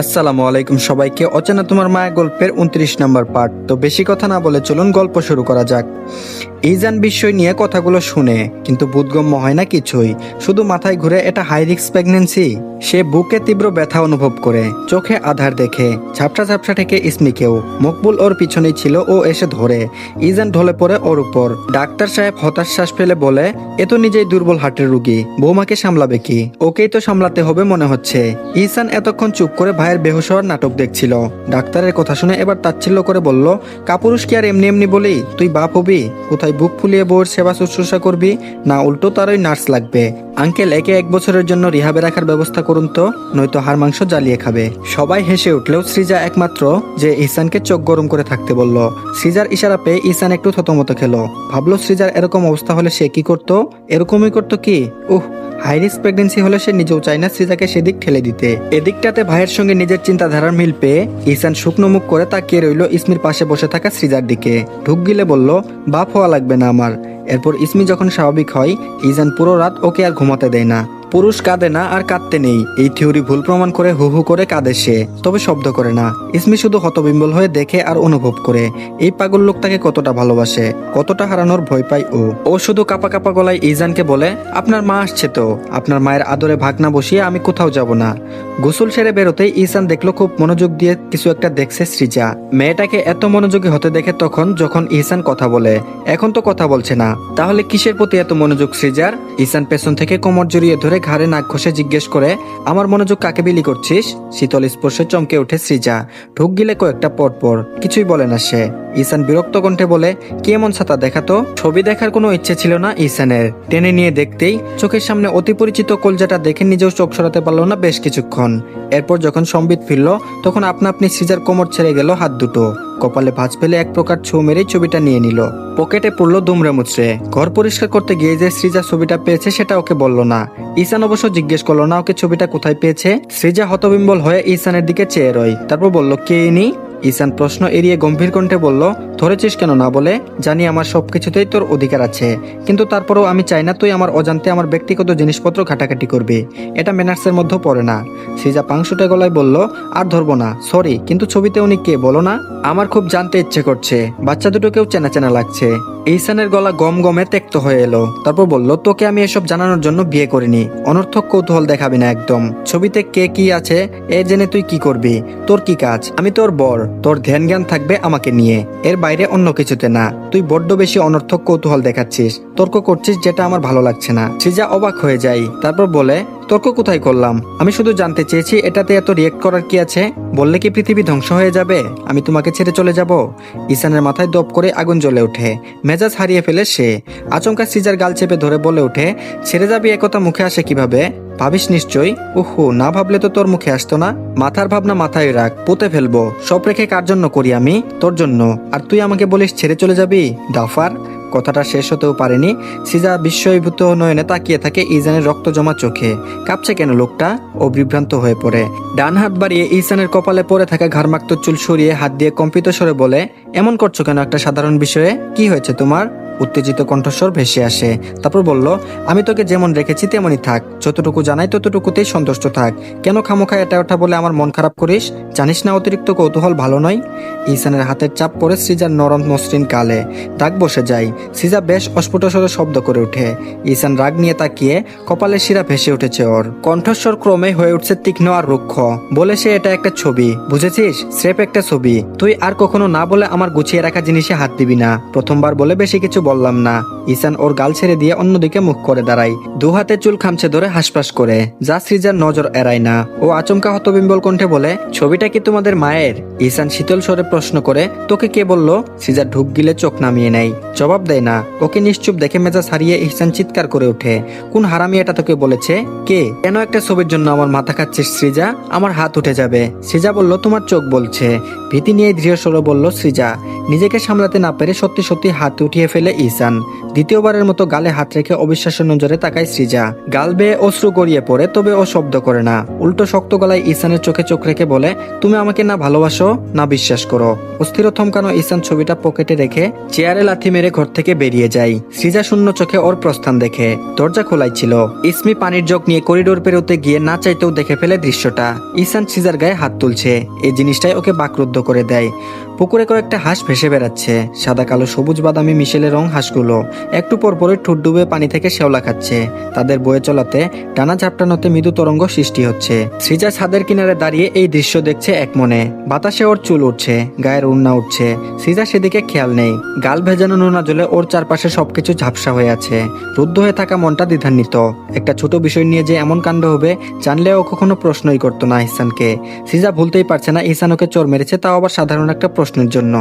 আসসালামু আলাইকুম সবাইকে। অচেনা তোমার মায়া গল্পের উনত্রিশ নম্বর পার্ট তো বেশি কথা না বলে চলুন গল্প শুরু করা যাক। ইজান বিষয় নিয়ে কথাগুলো শুনে, কিন্তু বোধগম্য হয় না কিছুই। শুধু মাথায় ঘুরে এটা হাই রিক্স প্রেগনেন্সি সে বুকে তীব্র ব্যথা অনুভব করে, চোখে আধার দেখে, ঝাপসা ঝাপসা থেকে ইসমিকেও মকবুল ওর পিছনেই ছিল, ও এসে ধরে। ইজান ঢলে পড়ে ওর উপর। ডাক্তার সাহেব হতাশ শ্বাস ফেলে বলে, এ তো নিজেই দুর্বল হার্টের রুগী, বৌমাকে সামলাবে কি? ওকেই তো সামলাতে হবে মনে হচ্ছে। ইসান এতক্ষণ চুপ করে ভাইয়ের হওয়ার নাটক দেখছিল। ডাক্তারের কথা শুনে এবার তাচ্ছিল্য করে বলল, কাপুরুষ কি আর এমনি এমনি বলি? তুই বাপ হবি? কোথায় বুক ফুলিয়ে বউর সেবা শুশ্রূষা করবি, না উল্টো তারই নার্স লাগবে। আঙ্কেল, একে এক বছরের জন্য রিহাবে রাখার ব্যবস্থা করুন তো, নয়তো হাড় মাংস জ্বালিয়ে খাবে। সবাই হেসে উঠলেও সৃজা একমাত্র, যে ইসানকে চোখ গরম করে থাকতে বলল। সৃজার ইশারা পেয়ে ইসান একটু থতমত খেলো। ভাবলো সৃজার এরকম অবস্থা হলে সে কি করতো? এরকমই করতো কি? উহ হাই রিস্ক প্রেগনেন্সি হলে সে নিজেও চায় না সৃজাকে সেদিক ঠেলে দিতে। এদিকটাতে ভাইয়ের সঙ্গে নিজের চিন্তাধারার মিল পেয়ে ইসান শুকনো মুখ করে তাকিয়ে রইল ইসমির পাশে বসে থাকা সৃজার দিকে। ঢুক গিলে বলল, বাপ হওয়া লাগবে না আমার। এরপর ইসমি যখন স্বাভাবিক হয় ইজান পুরো রাত ওকে আর ঘুমাতে দেয় না। পুরুষ কাঁদে না আর কাঁদতে নেই। এই থিওরি ভুল প্রমাণ করে হু হু করে কাঁদে সে, তবে শব্দ করে না। ইসমি শুধু হতবিম্বল হয়ে দেখে আর অনুভব করে, এই পাগল লোকটাকে কতটা ভালোবাসে, কতটা হারানোর ভয় পায় ও। ও শুধু কাপা কাপা গলায় ইজানকে বলে, আপনার মা আসছে তো। আপনার মায়ের আদরে ভাগনা বসিয়ে আমি কোথাও যাব না। গোসল সেরে বেরোতেই ইসান দেখল খুব মনোযোগ দিয়ে কিছু একটা দেখছে সৃজা। মেয়েটাকে এত মনোযোগী হতে দেখে তখন যখন ইসান কথা বলে, এখন তো কথা বলছে না, তাহলে কিসের প্রতি এত মনোযোগ সৃজার? ইসান পেছন থেকে কোমর জড়িয়ে ধরে ঘাড়ে নাক ঘষে জিজ্ঞেস করে, আমার মনোযোগ কাকে বিলি করছিস? শীতল স্পর্শে চমকে ওঠে সৃজা। ঢুক গিলে কয়েকটা পর পর, কিছুই বলে না সে। ইসান বিরক্ত কণ্ঠে বলে, কি এমন ছাতা দেখাতো ছবি দেখার কোনো ইচ্ছে ছিল না ইসানের টেনে নিয়ে দেখতেই চোখের সামনে অতি পরিচিত কলজাটা দেখে নিজেও চোখ সরাতে পারল না বেশ কিছুক্ষণ। এরপর যখন সম্বিত ফিরল, তখন আপনা আপনি সৃজার কোমর ছেড়ে গেল হাত দুটো। কপালে ভাঁজ ফেলে এক প্রকার ছৌ মেরেই ছবিটা নিয়ে নিল। পকেটে পড়ল দুমরে মুচড়ে। ঘর পরিষ্কার করতে গিয়ে যে সৃজা ছবিটা পেয়েছে সেটা ওকে বলল না। ঈশান অবশ্য জিজ্ঞেস করল, না, ওকে ছবিটা কোথায় পেয়েছে? সৃজা হতবিম্বল হয়ে ঈশানের দিকে চেয়ে রয়। তারপর বলল, কে ইনি? ঈশান প্রশ্ন এড়িয়ে গম্ভীর কণ্ঠে বলল ধরেছিস কেন না বলে? জানি আমার সবকিছুতেই তোর অধিকার আছে। কিন্তু তারপরেও আমি চাই না তুই আমার অজান্তে আমার ব্যক্তিগত জিনিসপত্র ঘাটাঘাটি করবি। এটা ম্যানার্সের মধ্যে পড়ে না। সিজা পাংশুটে গলায় বলল, আর ধরবো না। সরি, কিন্তু ছবিতে উনি কে, বলো না? আমার খুব জানতে ইচ্ছে করছে। বাচ্চা দুটোকেও চেনা চেনা লাগছে। ঈশানের গলা গম গমে তেক্ত হয়ে এলো। তারপর বলল, তোকে আমি এসব জানানোর জন্য বিয়ে করিনি। অনর্থক কৌতূহল দেখাবি না একদম। ছবিতে কে কি আছে, এ জেনে তুই কি করবি? তোর কি কাজ? আমি তোর বর। তোর ধ্যান জ্ঞান থাকবে আমাকে নিয়ে। এর বাইরে অন্য কিছুতে না। তুই বড্ড বেশি অনর্থক কৌতূহল দেখাচ্ছিস। তর্ক করছিস যেটা আমার ভালো লাগছে না। সিজা অবাক হয়ে যাই তারপর বলে, তর্ক কোথায় করলাম? আমি শুধু জানতে চেয়েছি এটাতে এত রিয়েক্ট করার কি আছে? বললে কি পৃথিবী ধ্বংস হয়ে যাবে? আমি তোমাকে ছেড়ে চলে যাব? ঈশানের মাথায় দপ করে আগুন জ্বলে ওঠে। মেজাজ হারিয়ে ফেলে সে। আচমকা সিজার গাল চেপে ধরে বলে ওঠে, ছেড়ে যাবি একথা মুখে আসে কীভাবে? ভাবিস নিশ্চয়ই? ওহো না ভাবলে তো তোর মুখে আসতো না। মাথার ভাবনা মাথায় রাখ, পুঁতে ফেলব। সব রেখে কার জন্য করি আমি? তোর জন্য। আর তুই আমাকে বলিস ছেড়ে চলে যাবি? ডাফার কথাটা শেষ হতেও পারেনি। সিজা বিস্ময়ভূত নয়নে তাকিয়ে থাকে ইজানের রক্ত জমা চোখে। কাঁপছে কেন লোকটা? ও বিভ্রান্ত হয়ে পড়ে। ডান হাত বাড়িয়ে ইসানের কপালে পড়ে থাকা ঘাড়মাক্ত চুল সরিয়ে হাত দিয়ে কম্পিত স্বরে বলে, এমন করছ কেন একটা সাধারণ বিষয়ে? কি হয়েছে তোমার? উত্তেজিত কণ্ঠস্বর ভেসে আসে। তারপর বলল, আমি তোকে যেমন রেখেছি তেমনই থাক। যতটুকু জানাই ততটুকুতেই সন্তুষ্ট থাক। কেন খামোখা এটা ওঠা বলে আমার মন খারাপ করিস? জানিস না অতিরিক্ত কৌতূহল ভালো নয়? ঈশানের হাতের চাপ পড়ে সৃজার নরম মসৃণ কালে। দাগ বসে যায়। সৃজা বেশ অস্ফুট স্বরে শব্দ করে ওঠে। ঈশান রাগ নিয়ে তাকিয়ে কপালের শিরা ভেসে উঠেছে ওর। কণ্ঠস্বর ক্রমে হয়ে উঠছে তীক্ষ্ণ আর রুক্ষ। বলে সে, এটা একটা ছবি। বুঝেছিস? স্রেফ একটা ছবি। তুই আর কখনো না বলে আমার গুছিয়ে রাখা জিনিসে হাত দিবি না। প্রথমবার বলে বেশি কিছু বললাম না। ঈশান ওর গাল ছেড়ে দিয়ে অন্যদিকে মুখ করে দাঁড়ায়। দু হাতে চুল খামছে ধরে হাসপাস করে। যা সৃজার নজর এড়ায় না। ও আচমকা হতবিম্বল কণ্ঠে বলে, ছবিটা কি তোমাদের মায়ের? ঈশান শীতল স্বরে প্রশ্ন করে, তোকে কে বলল? সৃজা ঢুক গিলে চোখ নামিয়ে নেয়। জবাব দেয় না। ওকে নিশ্চুপ দেখে মেজাজ হারিয়ে ইহসান চিৎকার করে ওঠে। কোন হারামি এটা তোকে বলেছে? কে? কেন একটা ছবির জন্য আমার মাথা খাচ্ছিস সৃজা? আমার হাত উঠে যাবে। সৃজা বলল, তোমার চোখ বলছে। ভীতি নিয়ে দৃঢ় স্বরে বলল সৃজা, নিজেকে সামলাতে না পেরে সত্যি সত্যি হাত উঠিয়ে ফেলে ইসান দ্বিতীয়বারের মতো গালে হাত রেখে অবিশ্বাস্য নজরে তাকায় সৃজা। গাল বেয়ে অশ্রু গড়িয়ে পড়ে, তবে ও শব্দ করে না। উল্টো শক্ত গলায় ইসানের চোখে চোখ রেখে বলে, তুমি আমাকে না ভালোবাসো, না বিশ্বাস করো। অস্থির থমকানো ইসান ছবিটা পকেটে রেখে চেয়ারে লাথি মেরে ঘর থেকে বেরিয়ে যায়। সৃজা শূন্য চোখে ওর প্রস্থান দেখে। দরজা খোলাই ছিল। ইসমি পানির জগ নিয়ে করিডোর পেরোতে গিয়ে না চাইতেও দেখে ফেলে দৃশ্যটা। ইসান সৃজার গায়ে হাত তুলছে। এই জিনিসটাই ওকে বাকরুদ্ধ করে দেয়। পুকুরে কয়েকটা হাঁস ভেসে বেড়াচ্ছে। সাদা, কালো, সবুজ বাদামি মিশেলে রং হাঁসগুলো। একটু পর পরে ঠুট ডুবে পানি থেকে শেওলা খাচ্ছে। তাদের বয়ে চলাতে টানা ঝাপটানোতে মৃদু তরঙ্গ সৃষ্টি হচ্ছে। সৃজা ছাদের কিনারে দাঁড়িয়ে এই দৃশ্য দেখছে এক মনে। বাতাসে ওর চুল উঠছে, গায়ের উন্না উঠছে। সৃজা সেদিকে খেয়াল নেই। গাল ভেজানো নোনা জলে ওর চারপাশে সবকিছু ঝাপসা হয়ে আছে। রুদ্ধ হয়ে থাকা মনটা দ্বিধান্বিত। একটা ছোট বিষয় নিয়ে যে এমন কাণ্ড হবে, জানলে ও কখনো প্রশ্নই করতো না ইহসানকে। সৃজা ভুলতেই পারছে না ইহসান ওকে চোর মেরেছে, তাও আবার সাধারণ একটা প্রশ্নের জন্য।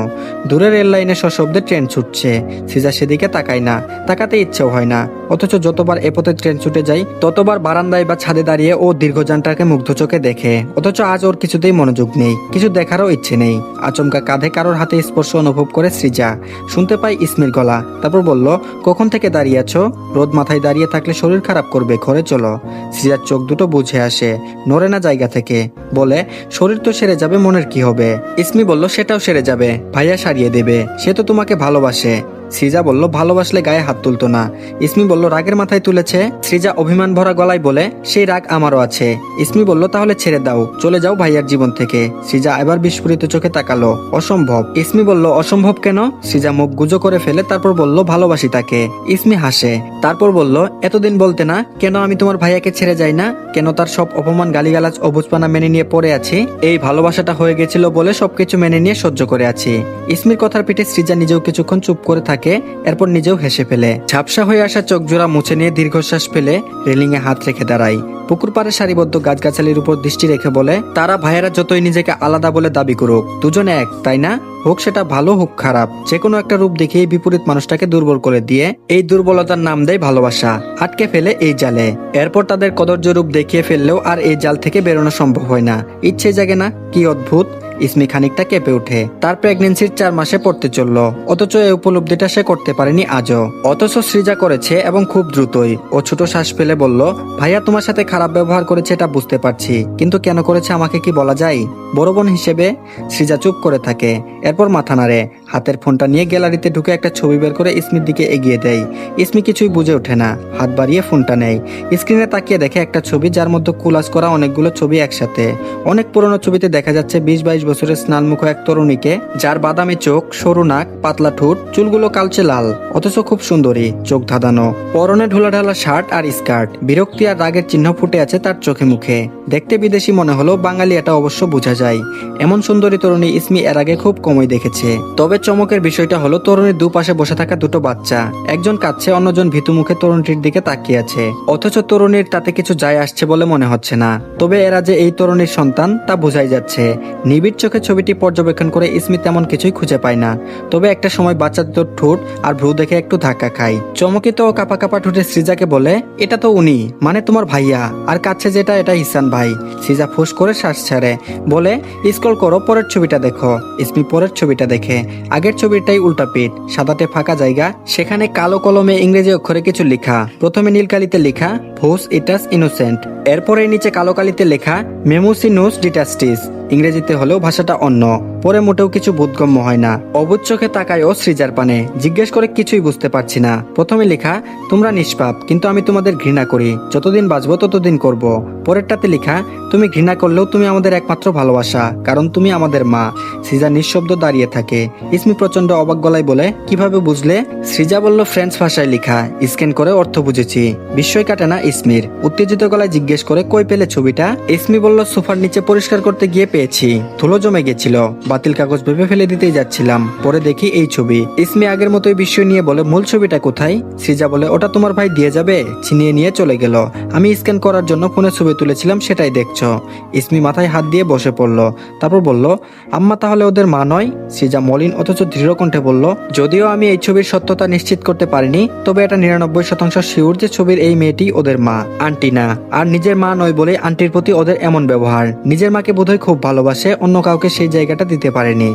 দূরে রেল লাইনে সশব্দে ট্রেন ছুটছে। সৃজা সেদিকে তাকায় না, তাকাতে ইচ্ছেও হয় না। অথচ যতবার এ পথে ট্রেন ছুটে যায় ততবার বারান্দায় বা ছাদে দাঁড়িয়ে ও দীর্ঘযানটাকে মুগ্ধ চোখে দেখে। অথচ আজ ওর কিছুতেই মনোযোগ নেই, কিছু দেখারও ইচ্ছে নেই। আচমকা কাঁধে কারোর হাতে স্পর্শ অনুভব করে সৃজা। শুনতে পাই ইসমির গলা, তারপর বলল, কখন থেকে দাঁড়িয়ে আছো? রোদ মাথায় দাঁড়িয়ে থাকলে শরীর খারাপ করবে, ঘরে চলো। সৃজার চোখ দুটো বুঝে আসে, নড়ে না জায়গা থেকে। বলে, শরীর তো সেরে যাবে, মনের কি হবে? ইসমি বলল, সেটাও সেরে যাবে ভাইয়া সারিয়ে দেবে। সে তো তোমাকে ভালোবাসে। সৃজা বলল, ভালোবাসলে গায়ে হাত তুলতো না। ইসমি বলল, রাগের মাথায় তুলেছে? সৃজা অভিমান ভরা গলায় বলে, সেই রাগ আমারও আছে। ইসমি বলল, তাহলে ছেড়ে দাও, চলে যাও ভাইয়ার জীবন থেকে। সৃজা এবার বিস্ফোরিত চোখে তাকালো, অসম্ভব। ইসমি বলল, অসম্ভব কেন? সৃজা মুখ গুজো করে ফেলে তারপর বলল, ভালোবাসি তাকে। ইসমি হাসে, তারপর বলল, এতদিন বলতে না, কেন আমি তোমার ভাইয়াকে ছেড়ে যাই না? কেন তার সব অপমান, গালিগালাজ ও অবুজপানা মেনে নিয়ে পড়ে আছি? এই ভালোবাসাটা হয়ে গেছিল বলে সবকিছু মেনে নিয়ে সহ্য করে আছি। ইসমির কথার পিঠে সৃজা নিজেও কিছুক্ষণ চুপ করে থাকে। এরপর নিজেও হেসে ফেলে। ঝাপসা হয়ে আসা চোখ জোড়া মুছে নিয়ে দীর্ঘশ্বাস ফেলে রেলিং এ হাত রেখে দাঁড়ায়। পুকুর পাড়ে সারিবদ্ধ গাছগাছালির উপর দৃষ্টি রেখে বলে, তারা ভাইয়েরা যতই নিজেকে আলাদা বলে দাবি করুক, দুজনে এক, তাই না? হোক সেটা ভালো, হোক খারাপ। যে কোনো একটা রূপ দেখিয়ে বিপরীত মানুষটাকে দুর্বল করে দিয়ে এই দুর্বলতার নাম দেয় ভালোবাসা। আটকে ফেলে এই জালে। এরপর তাদের কদর্য রূপ দেখিয়ে ফেললেও আর এই জাল থেকে বেরোনো সম্ভব হয় না। ইচ্ছে জাগে না? কি অদ্ভুত! ইসমি খানিকটা কেঁপে ওঠে। তার প্রেগনেন্সির চার মাসে পড়তে চলল। অথচ এই উপলব্ধিটা সে করতে পারেনি আজও। অথচ সৃজা করেছে এবং খুব দ্রুতই। ও ছোট শ্বাস ফেলে বলল, ভাইয়া, তোমার সাথে খারাপ ব্যবহার করেছে এটা বুঝতে পারছি। কিন্তু কেন করেছে আমাকে কি বলা যায়? বড় বোন হিসেবে সৃজা চুপ করে থাকে। এরপর মাথা নাড়ে। হাতের ফোনটা নিয়ে গ্যালারিতে ঢুকে একটা ছবি বের করে ইসমির দিকে এগিয়ে দেয়। ইসমি কিছুই বুঝে ওঠে না। হাত বাড়িয়ে ফোনটা নেয়। স্ক্রিনে তাকিয়ে দেখে একটা ছবি যার মধ্যে কুলাস করা অনেকগুলো ছবি একসাথে। অনেক পুরনো ছবিতে দেখা যাচ্ছে বিশ বাইশ বছরের স্নানমুখ এক তরুণীকে, যার বাদামি চোখ, সরু নাক, পাতলা ঠোঁট, চুলগুলো কালচে লাল, অথচ খুব সুন্দরী, চোখ ধাঁধানো। পরনে ঢোলাঢালা শার্ট আর স্কার্ট। বিরক্তি আর রাগের চিহ্ন ফুটে আছে তার চোখে মুখে। দেখতে বিদেশি মনে হলো বাঙালি এটা অবশ্য বোঝা যায়। এমন সুন্দরী তরুণী ইসমি এর আগে খুব কমই দেখেছে। তবে চমকের বিষয়টা হলো তরুণীর দুপাশে বসে থাকা দুটো বাচ্চা। একজন কাচ্ছে অন্যজন ভীতু মুখে তরুণীটির দিকে তাকিয়ে আছে। অথচ তরুণীর তাতে কিছু যায় আসছে বলে মনে হচ্ছে না। তবে এরা যে এই তরুণীর সন্তান, তা বোঝাই যাচ্ছে। নিবিড় চোখে ছবিটি পর্যবেক্ষণ করে ইসমি তেমন কিছুই খুঁজে পায় না। তবে একটা সময় বাচ্চা দুটোর ঠোঁট আর ভ্রু দেখে একটু ধাক্কা খায়। চমকিত ও কাপা কাপা ঠোঁটে সৃজাকে বলে, এটা তো উনি মানে তোমার ভাইয়া, আর কাছে যেটা এটা ইসান ভাই। সৃজা ফুস করে শ্বাস ছাড়ে, বলে, স্ক্রল করো, পরের ছবিটা দেখো। ইসমি পরের ছবিটা দেখে, আগের ছবিটাই উল্টা পিঠ, সাদাটে ফাঁকা জায়গা, সেখানে কালো কলমে ইংরেজি অক্ষরে কিছু লেখা, প্রথমে নীলকালিতে লেখা ভোস ইটাস ইনোসেন্ট। এরপরে নিচে কালো কালিতে লেখা, মেমোসিনোস ডিটাস্টিস। ইংরেজিতে হলেও ভাষাটা অন্য, পরে মোটেও কিছু বোধগম্য হয় না। অবুজ চোখে তাকায় ও সৃজার পানে, জিজ্ঞেস করে কিছুই বুঝতে পারছি না। প্রথমে লেখা, তোমরা নিষ্পাপ, কিন্তু আমি তোমাদের ঘৃণা করি। যতদিন বাঁচবো, ততদিন করব। পরেরটাতে লেখা, তুমি ঘৃণা করলেও তুমি আমাদের একমাত্র ভালোবাসা, কারণ তুমি আমাদের মা। সৃজা নিঃশব্দ দাঁড়িয়ে থাকে। ইসমি প্রচণ্ড অবাক গলায় বলে, কীভাবে বুঝলে? সৃজা বলল, ফ্রেঞ্চ ভাষায় লেখা, স্ক্যান করে অর্থ বুঝেছি। বিস্ময় কাটে না ইসমির। উত্তেজিত গলায় জিজ্ঞেস করে, কই পেলে ছবিটা? ইসমি বলল, সোফার নিচে পরিষ্কার করতে গিয়ে পেয়েছি। ধুলো জমে গেছিল। বাতিল কাগজ ভেবে ফেলে দিতেই যাচ্ছিলাম। পরে দেখি এই ছবি। ইসমি আগের মতোই বিস্ময় নিয়ে বলে, মূল ছবিটা কোথায়? সৃজা বলে, ওটা তোমার ভাই দিয়ে যাবে? ছিনিয়ে নিয়ে চলে গেল। আমি স্ক্যান করার জন্য ফোনে ছবি তুলেছিলাম, সেটাই দেখছ। ইসমি মাথায় হাত দিয়ে বসে পড়ল। তারপর বলল, আম্মা, তাহলে ওদের মা নয়? সৃজা মলিন অথচ দৃঢ় কণ্ঠে বলল, যদিও আমি এই ছবির সত্যতা নিশ্চিত করতে পারিনি, তবে এটা নিরানব্বই শতাংশ শিউর যে ছবির এই মেয়েটি ওদের মা, আন্টি না। আর নিজের মা নয় বলে আন্টির প্রতি ওদের এমন ব্যবহার। নিজের মাকে বোধহয় খুব ভালোবাসে অন্য কাউকে সেই জায়গাটা দিতে পারেনি।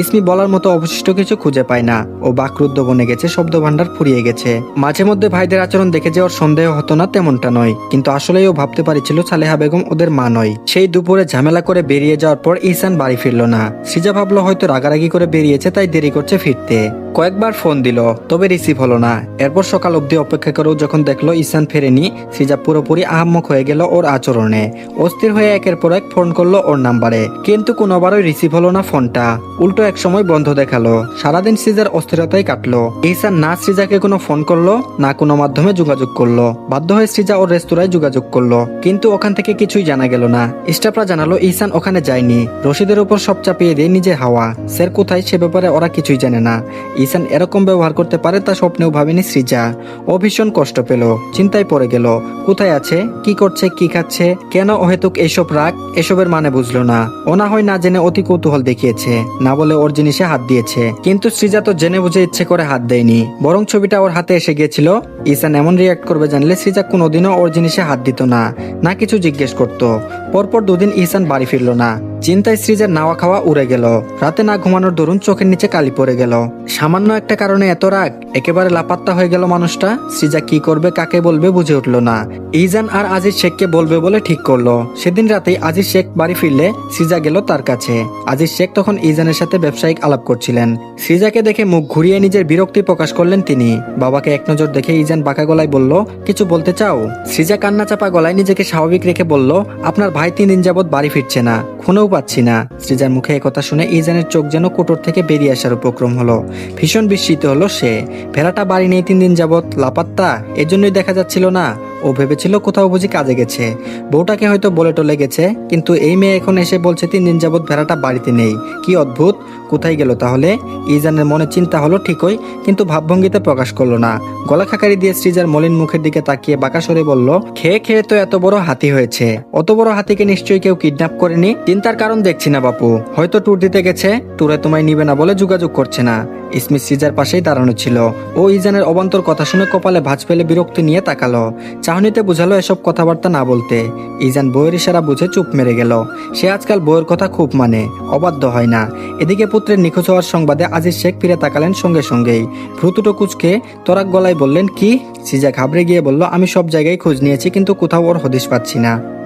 ইসমি বলার মতো অবশিষ্ট কিছু খুঁজে পায় না। ও বাকরুদ্ধ বনে গেছে শব্দ ভান্ডার ফুরিয়ে গেছে। মাঝে মধ্যে ভাইদের আচরণ দেখে যে ওর সন্দেহ হতো না তেমনটা নয়, কিন্তু আসলেই ও ভাবতে পারছিল সালেহা বেগম ওদের মা নয়। সেই দুপুরে ঝামেলা করে বেরিয়ে যাওয়ার পর ইসান বাড়ি ফিরল না। সিজা ভাবলো হয়তো রাগারাগি করে বেরিয়েছে, তাই দেরি করছে ফিরতে। কয়েকবার ফোন দিল, তবে রিসিভ হলো না। এরপর সকাল অবধি অপেক্ষা করেও যখন দেখল ইসান ফেরেনি, সৃজা পুরোপুরি আহাম্মক হয়ে গেল ওর আচরণে। অস্থির হয়ে একের পর এক ফোন করল ওর নাম্বারে। কিন্তু কোনোবারই রিসিভ হলো না ফোনটা। উল্টো এক সময় বন্ধ দেখাল। সারাদিন সিজার অস্থিরতাই কাটলো। ইসান না সৃজাকে কোনো ফোন করল, না কোনো মাধ্যমে যোগাযোগ করল। বাধ্য হয়ে সৃজা ওর রেস্তোরাঁয় যোগাযোগ করল। কিন্তু ওখান থেকে কিছুই জানা গেল না। স্টাফরা জানালো ইসান ওখানে যায়নি। রশিদের উপর সব চাপিয়ে দিয়ে নিজে হাওয়া। স্যার কোথায় সে ব্যাপারে ওরা কিছুই জানে না। ইসান এরকম ব্যবহার করতে পারে তা স্বপ্নেও ভাবেনি সৃজা। ও ভীষণ কষ্ট পেল, চিন্তায় পড়ে গেল। কোথায় আছে? কি করছে? কি খাচ্ছে? কেন অহেতুক এইসব রাগ? এসবের মানে বুঝলো না। ও না হয় না জেনে অতি কৌতূহল দেখিয়েছে। না বলে ওর জিনিসে হাত দিয়েছে। কিন্তু সৃজা তো জেনে বুঝে ইচ্ছে করে হাত দেয়নি। বরং ছবিটা ওর হাতে এসে গিয়েছিল। ইসান এমন রিয়াক্ট করবে জানলে সৃজা কোনোদিনও ওর জিনিসে হাত দিত না না কিছু জিজ্ঞেস করতো। পরপর দুদিন ইসান বাড়ি ফিরল না। চিন্তায় সৃজার নাওয়া খাওয়া উড়ে গেল। রাতে না ঘুমানোর দরুন চোখের নিচে কালি পড়ে গেল। সামান্য একটা কারণে এত রাগ, একেবারে লাপাত্তা হয়ে গেল মানুষটা। সৃজা কি করবে, কাকে বলবে বুঝে উঠল না। ইজান আর আজিজ শেখকে বলবে বলে ঠিক করল। সেদিন রাতেই আজিজ শেখ বাড়ি ফিরলে সৃজা গেল তার কাছে। আজিজ শেখ তখন ইজানের সাথে ব্যবসায়িক আলাপ করছিলেন। সৃজাকে দেখে মুখ ঘুরিয়ে নিজের বিরক্তি প্রকাশ করলেন তিনি। বাবাকে এক নজর দেখে ইজান বাঁকা গলায় বলল, কিছু বলতে চাও? সৃজা কান্না চাপা গলায় নিজেকে স্বাভাবিক রেখে বলল, আপনার ভাই তিন দিন যাবৎ বাড়ি ফিরছে না, খুনেও পাচ্ছি না। সৃজার মুখে একথা শুনে ইজানের চোখ যেন কোটর থেকে বেরিয়ে আসার উপক্রম হলো। ভীষণ বিস্মিত হলো সে। ভেড়াটা বাড়ি নেই তিন দিন যাবৎ, লাপাত্তা এজন্যই দেখা যাচ্ছিল না। ও ভেবেছিল কোথাও বুঝি কাজে গেছে। বউটাকে হয়তো বলে টলে গেছে, কিন্তু এই মেয়ে এখন এসে বলছে তিন দিন যাবৎ ভেড়াটা বাড়িতে নেই। কি অদ্ভুত! কোথায় গেল তাহলে? ইজানের মনে চিন্তা হলো ঠিকই, কিন্তু ভাবভঙ্গিতে প্রকাশ করল না। গলা খাকারি দিয়ে সৃজার মলিন মুখের দিকে তাকিয়ে বাঁকা সরে বলল, খেয়ে খেয়ে তো এত বড় হাতি হয়েছে। অত বড় হাতিকে নিশ্চয়ই কেউ কিডন্যাপ করেনি? চিন্তার কারণ দেখছি না বাপু। হয়তো ট্যুর দিতে গেছে ট্যুরে তোমায় নিবে না বলে যোগাযোগ করছে না। ইসমিত সিজার পাশেই দাঁড়ানো ছিল। ও ইজানের অবান্তর কথা শুনে কপালে ভাঁজ ফেলে বিরক্তি নিয়ে তাকালো। চাহনিতে বুঝালো এসব কথাবার্তা না বলতে। ইজান বইয়ের ইশারা বুঝে চুপ মেরে গেল। সে আজকাল বইয়ের কথা খুব মানে অবাধ্য হয় না। এদিকে পুত্রের নিখোঁজ হওয়ার সংবাদে আজিজ শেখ ফিরে তাকালেন সঙ্গে সঙ্গেই। ভ্রুতুটো কুচকে তরাক গলায় বললেন, কি? সিজা ঘাবড়ে গিয়ে বলল, আমি সব জায়গায় খোঁজ নিয়েছি, কিন্তু কোথাও ওর হদিশ পাচ্ছি না।